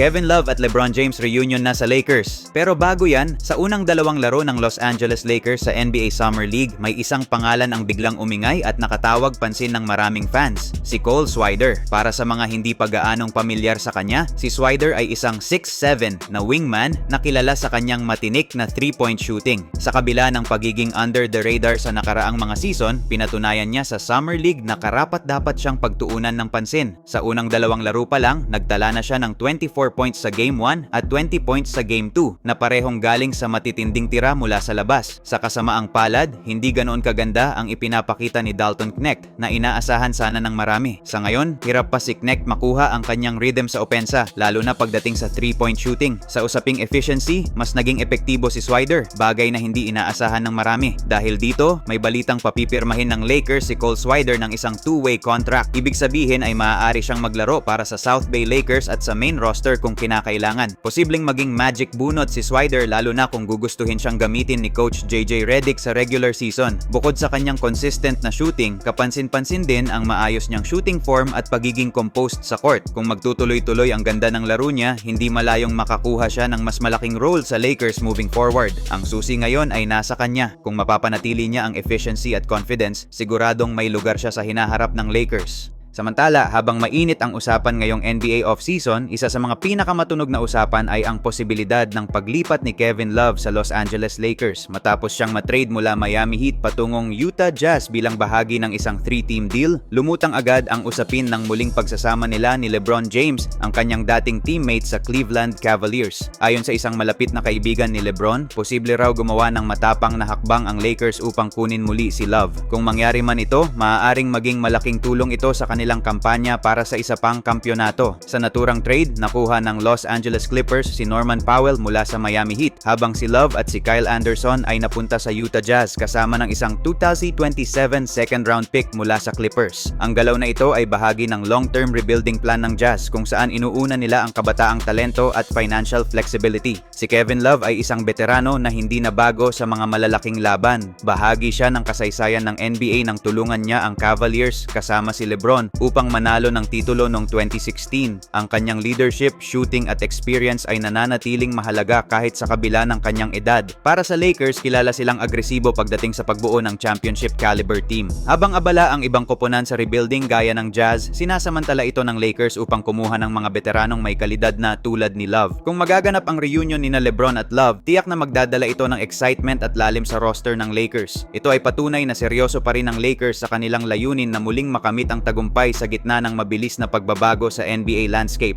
Kevin Love at LeBron James reunion na sa Lakers. Pero bago yan, sa unang dalawang laro ng Los Angeles Lakers sa NBA Summer League, may isang pangalan ang biglang umingay at nakatawag pansin ng maraming fans, si Cole Swider. Para sa mga hindi pa gaanong pamilyar sa kanya, si Swider ay isang 6'7 na wingman na kilala sa kanyang matinik na 3-point shooting. Sa kabila ng pagiging under the radar sa nakaraang mga season, pinatunayan niya sa Summer League na karapat dapat siyang pagtuunan ng pansin. Sa unang dalawang laro pa lang, nagtala na siya ng 24 points sa Game 1 at 20 points sa Game 2 na parehong galing sa matitinding tira mula sa labas. Sa kasamaang palad, hindi ganoon kaganda ang ipinapakita ni Dalton Knecht na inaasahan sana ng marami. Sa ngayon, hirap pa si Knecht makuha ang kanyang rhythm sa opensa, lalo na pagdating sa 3-point shooting. Sa usaping efficiency, mas naging epektibo si Swider, bagay na hindi inaasahan ng marami. Dahil dito, may balitang papipirmahin ng Lakers si Cole Swider ng isang two-way contract. Ibig sabihin ay maaari siyang maglaro para sa South Bay Lakers at sa main roster kung kinakailangan. Posibleng maging magic bunot si Swider lalo na kung gugustuhin siyang gamitin ni Coach JJ Redick sa regular season. Bukod sa kanyang consistent na shooting, kapansin-pansin din ang maayos niyang shooting form at pagiging composed sa court. Kung magtutuloy-tuloy ang ganda ng laro niya, hindi malayong makakuha siya ng mas malaking role sa Lakers moving forward. Ang susi ngayon ay nasa kanya. Kung mapapanatili niya ang efficiency at confidence, siguradong may lugar siya sa hinaharap ng Lakers. Samantala, habang mainit ang usapan ngayong NBA offseason, isa sa mga pinakamatunog na usapan ay ang posibilidad ng paglipat ni Kevin Love sa Los Angeles Lakers matapos siyang matrade mula Miami Heat patungong Utah Jazz bilang bahagi ng isang three-team deal. Lumutang agad ang usapin ng muling pagsasama nila ni LeBron James, ang kanyang dating teammate sa Cleveland Cavaliers. Ayon sa isang malapit na kaibigan ni LeBron, posible raw gumawa ng matapang na hakbang ang Lakers upang kunin muli si Love. Kung mangyari man ito, maaaring maging malaking tulong ito sa kanilang kampanya para sa isa pang kampyonato. Sa naturang trade, nakuha ng Los Angeles Clippers si Norman Powell mula sa Miami Heat, habang si Love at si Kyle Anderson ay napunta sa Utah Jazz kasama ng isang 2027 second round pick mula sa Clippers. Ang galaw na ito ay bahagi ng long-term rebuilding plan ng Jazz kung saan inuuna nila ang kabataang talento at financial flexibility. Si Kevin Love ay isang veterano na hindi na bago sa mga malalaking laban. Bahagi siya ng kasaysayan ng NBA nang tulungan niya ang Cavaliers kasama si LeBron upang manalo ng titulo noong 2016. Ang kanyang leadership, shooting at experience ay nananatiling mahalaga kahit sa kabila ng kanyang edad. Para sa Lakers, kilala silang agresibo pagdating sa pagbuo ng championship caliber team. Habang abala ang ibang koponan sa rebuilding gaya ng Jazz, sinasamantala ito ng Lakers upang kumuha ng mga veteranong may kalidad na tulad ni Love. Kung magaganap ang reunion ni na LeBron at Love, tiyak na magdadala ito ng excitement at lalim sa roster ng Lakers. Ito ay patunay na seryoso pa rin ng Lakers sa kanilang layunin na muling makamit ang tagumpay sa gitna ng mabilis na pagbabago sa NBA landscape.